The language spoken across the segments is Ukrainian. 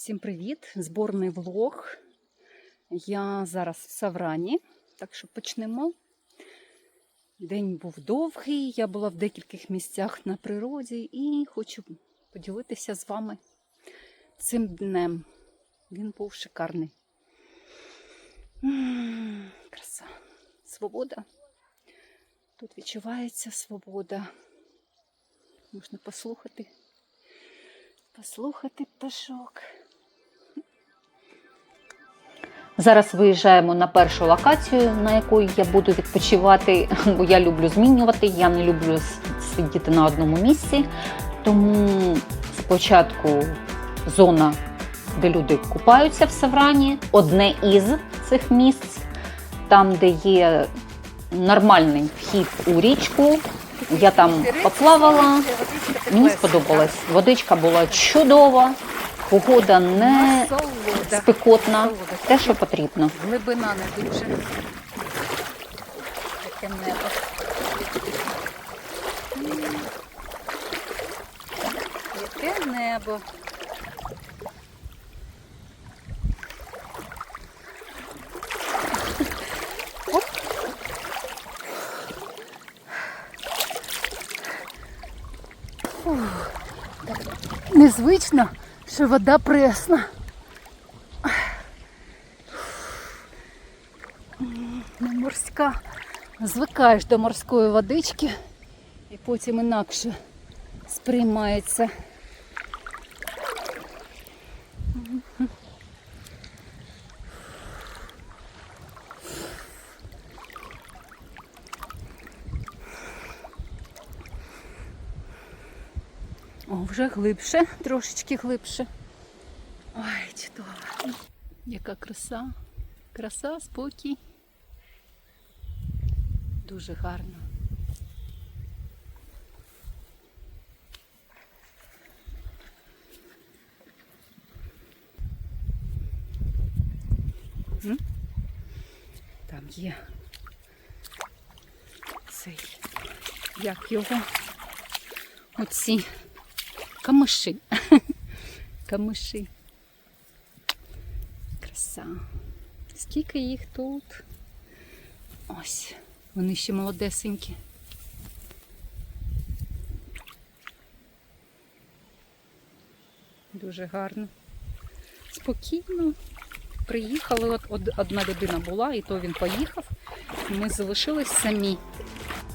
Всім привіт! Зборний влог. Я зараз в Саврані, так що почнемо. День був довгий, я була в декількох місцях на природі і хочу поділитися з вами цим днем. Він був шикарний. Краса. Свобода. Тут відчувається свобода. Можна послухати. Послухати пташок. Зараз виїжджаємо на першу локацію, на яку я буду відпочивати, бо я люблю змінювати, я не люблю сидіти на одному місці. Тому спочатку зона, де люди купаються в Саврані, одне із цих місць, там, де є нормальний вхід у річку. Я там поплавала, мені сподобалось. Водичка була чудова, погода не. Спекотна, те, що потрібно. Глибина не дуже. Таке небо. Яке небо. Незвично, що вода пресна. не морська. Звикаєш до морської водички і потім інакше сприймається. О, вже глибше, трошечки глибше. Ой, чудово. Яка краса. Краса, спокій. Дуже гарно. Там є цей, як його, оці камиші. Камиші. Краса. Скільки їх тут? Ось, вони ще молодесенькі. Дуже гарно. Спокійно. Приїхали, от одна людина була, і то він поїхав. Ми залишились самі.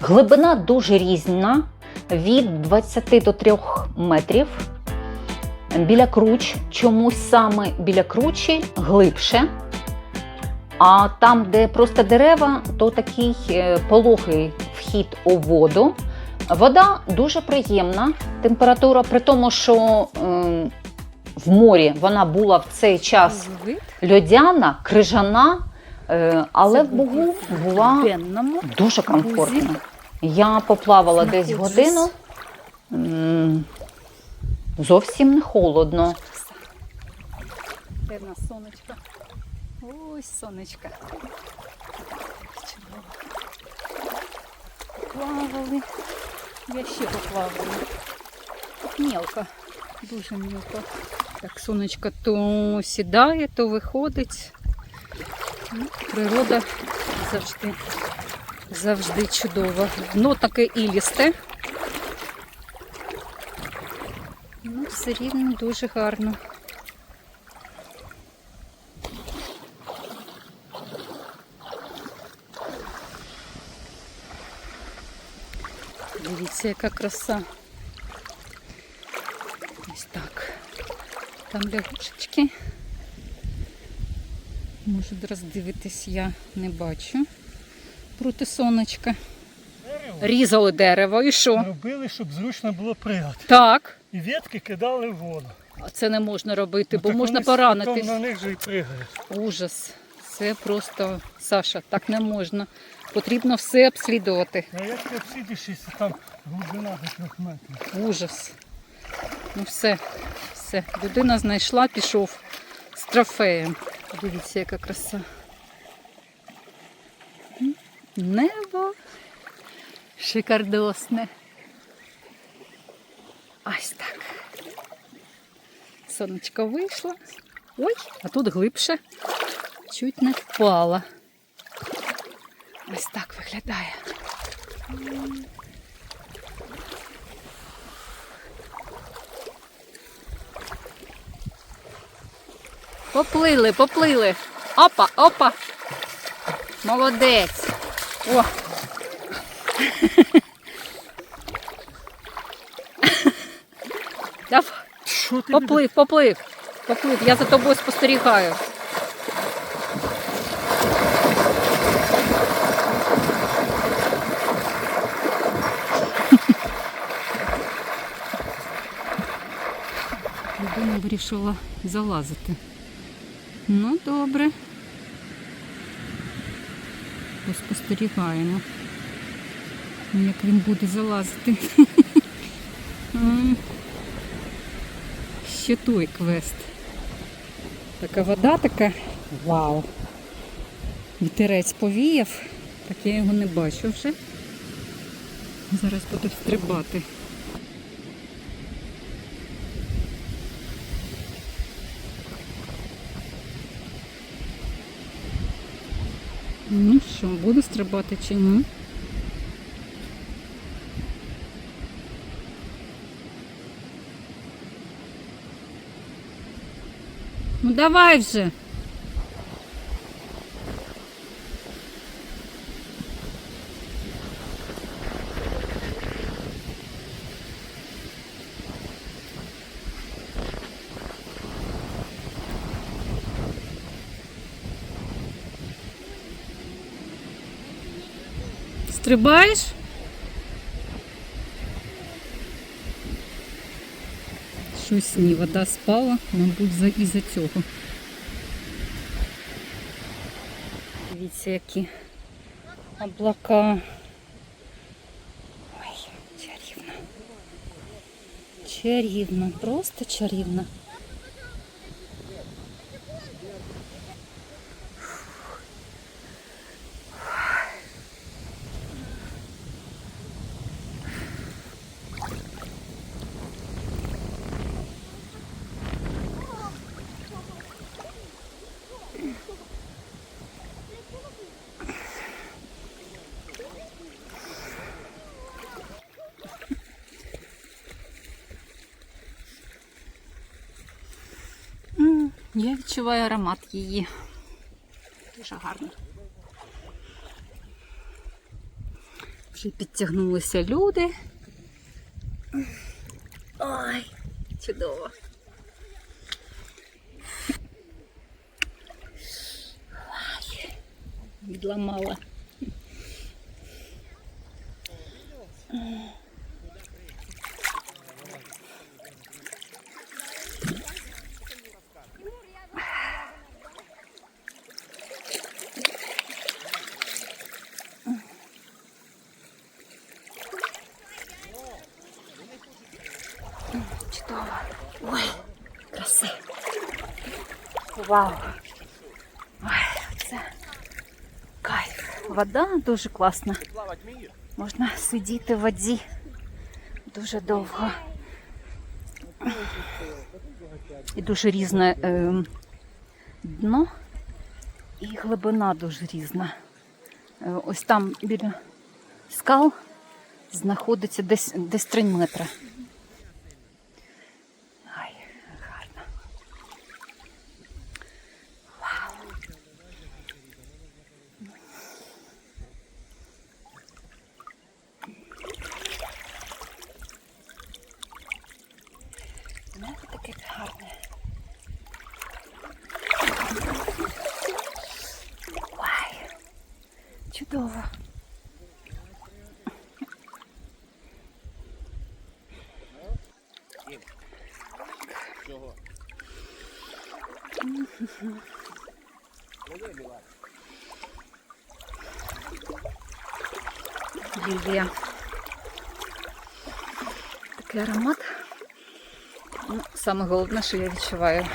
Глибина дуже різна від 20 до 3 метрів. Біля круч, чомусь саме біля кручі глибше. А там, де просто дерева, то такий е, пологий вхід у воду. Вода дуже приємна. Температура, при тому, що е, в морі вона була в цей час льодяна, крижана, е, але в Бугу була дуже комфортно. Я поплавала десь годину. Зовсім не холодно. Сонечко? Ось сонечко. Чудово. Плавали. Я ще поплавала. Мілко. Дуже мілко. Так, сонечко то сідає, то виходить. Ну, природа завжди, завжди чудова. Дно таке ілісте. Ну, все рівно дуже гарно. Дивіться, яка краса. Ось так. Там лягушечки. Може роздивитись, я не бачу. Проти сонечка. Дерево Різали дерево і що? робили, щоб зручно було пригати. Так. І ветки кидали в воду. А це не можна робити, Ну, бо так можна вони поранитись. на них же і пригають. Ужас. Це просто, Саша, так не можна. Потрібно все обслідувати. А як ти якщо там глибина до трьох метрів? Ужас. Ну все, все. Людина знайшла, пішов з трофеєм. Дивіться, яка краса. Небо шикардосне. Ось так. сонечко вийшло. Ой, а тут глибше. Чуть не впала. Ось так виглядає. Поплили, поплили. Опа, опа. Молодець. О. Поплив, поплив, поплив. Я за тобою спостерігаю. Людина вирішила залазити. Ну, добре. Поспостерігаємо, як він буде залазити. Ще той квест. Така вода така. Вау. Вітерець повіяв, так я його не бачу вже. Зараз буду стрибати. Ну що, буду стрибати чи ні? Ну давай вже. Стрибаєш? Щось ні, вода спала, мабуть, за, із-за цього. Дивіться, які облака. Ой, чарівно. Чарівно, просто чарівно. М, Я відчуваю аромат її. Дуже гарно. Вже підтягнулися люди. Ой, чудово. Відламала. Чудово. Ой, краса. Вау. Ой, це кайф. Вода дуже класна. Можна сидіти в воді дуже довго. І дуже різне е, дно, і глибина дуже різна. Е, ось там біля скал знаходиться десь, десь 3 метри. Чудово. Лілія. Такий аромат. Ну, саме головне, що я відчуваю.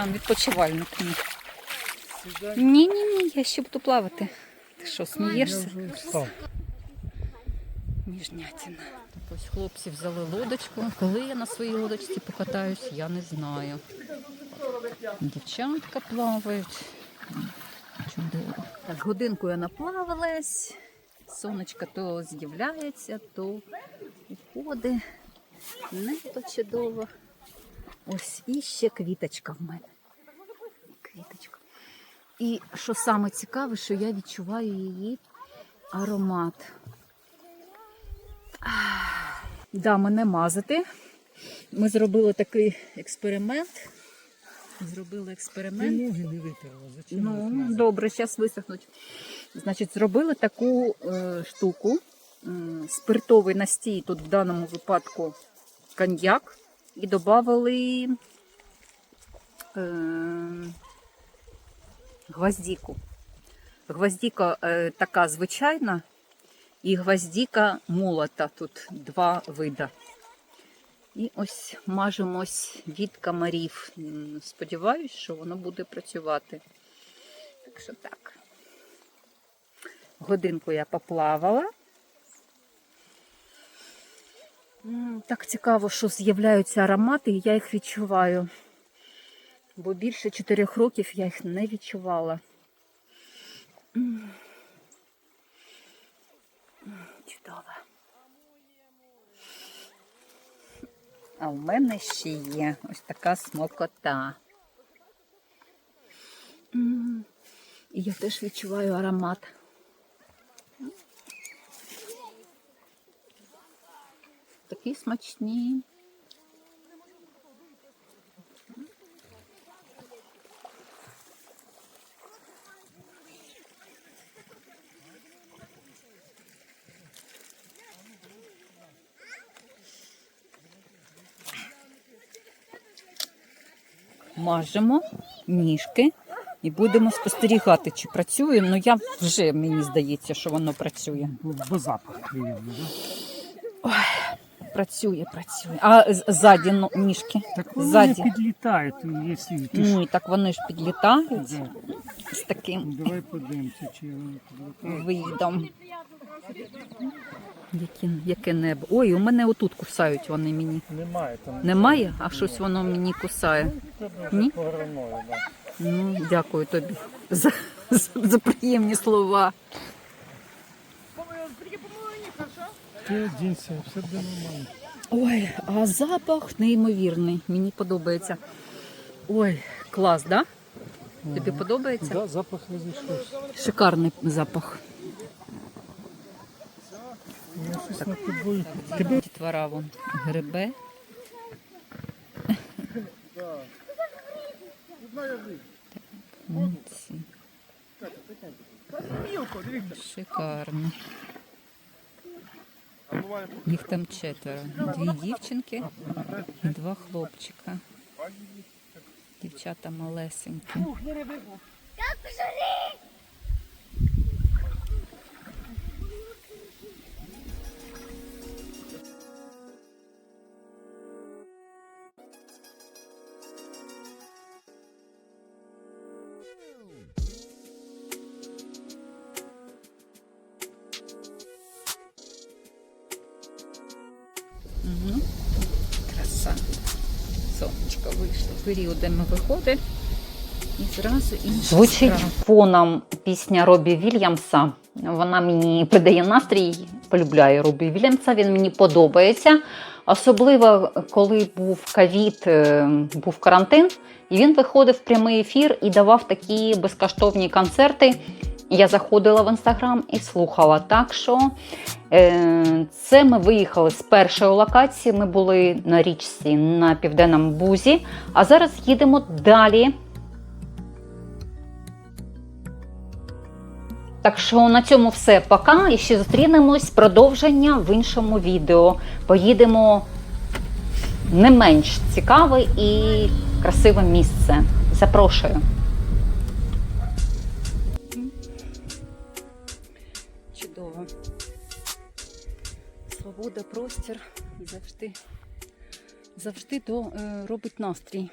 Там відпочивальник? Ні, ні, ні, я ще буду плавати. Ти Що, смієшся? Ніжнятина. Так ось хлопці взяли лодочку. Коли я на своїй лодочці покатаюсь, я не знаю. Дівчатка плавають. Чудово. Так, годинку я наплавалась. Сонечко то з'являється, то уходить. Не то чудово. Ось і ще квіточка в мене. Квіточка. І що саме цікаве, що я відчуваю її аромат. Да, мене мазати. Ми зробили такий експеримент. Зробили Ти експеримент. ноги не витерла. Зачем Ну, добре, зараз висохнуть. Значить, зробили таку е, штуку. Спиртовий настій, тут в даному випадку коньяк, і додали е, гвоздіку. Гвоздіка е, така звичайна, і гвоздіка молота. Тут два вида. І ось мажемось від комарів. Сподіваюсь, що воно буде працювати. Так що так. Годинку я поплавала. Так цікаво, що з'являються аромати, і я їх відчуваю. Бо більше чотирьох років я їх не відчувала. Чудово. А в мене ще є ось така смокота. І я теж відчуваю аромат. Такі смачні. Мажемо ніжки і будемо спостерігати, чи працює. Ну я вже мені здається, що воно працює. Бо запах приємний, да? Працює, працює. А ззаді ну, ніжки. Так вони Ззаді. підлітають, якщо ти ж... Ні, так вони ж підлітають Да. з таким Давай подивимося, чи вони підлітають. видом. Яке, яке небо. Ой, у мене отут кусають вони мені. Немає там. Немає, а щось воно мені кусає. Ні? пограною, да. Ну, дякую тобі за, за, за приємні слова. Ти одінься, все буде нормально. Ой, а запах неймовірний. Мені подобається. Ой, клас, да? Тобі подобається? Да, запах розійшовся. Шикарний запах. Я щось над тобою. Тебе Дітвора вон грибе. Шикарно. Їх там четверо. Дві дівчинки і два хлопчика. Дівчата малесенькі. Періодами виходить. І зразу інша Звучить справа. фоном пісня Робі Вільямса. Вона мені придає настрій. Полюбляю Робі Вільямса. Він мені подобається. Особливо коли був ковід, е, був карантин, і він виходив в прямий ефір і давав такі безкоштовні концерти. Я заходила в інстаграм і слухала. Так що е, це ми виїхали з першої локації. Ми були на річці на південному бузі. А зараз їдемо далі. Так що на цьому все. Пока. І ще зустрінемось. Продовження в іншому відео. Поїдемо не менш цікаве і красиве місце. Запрошую. Простір завжди, завжди то е, робить настрій.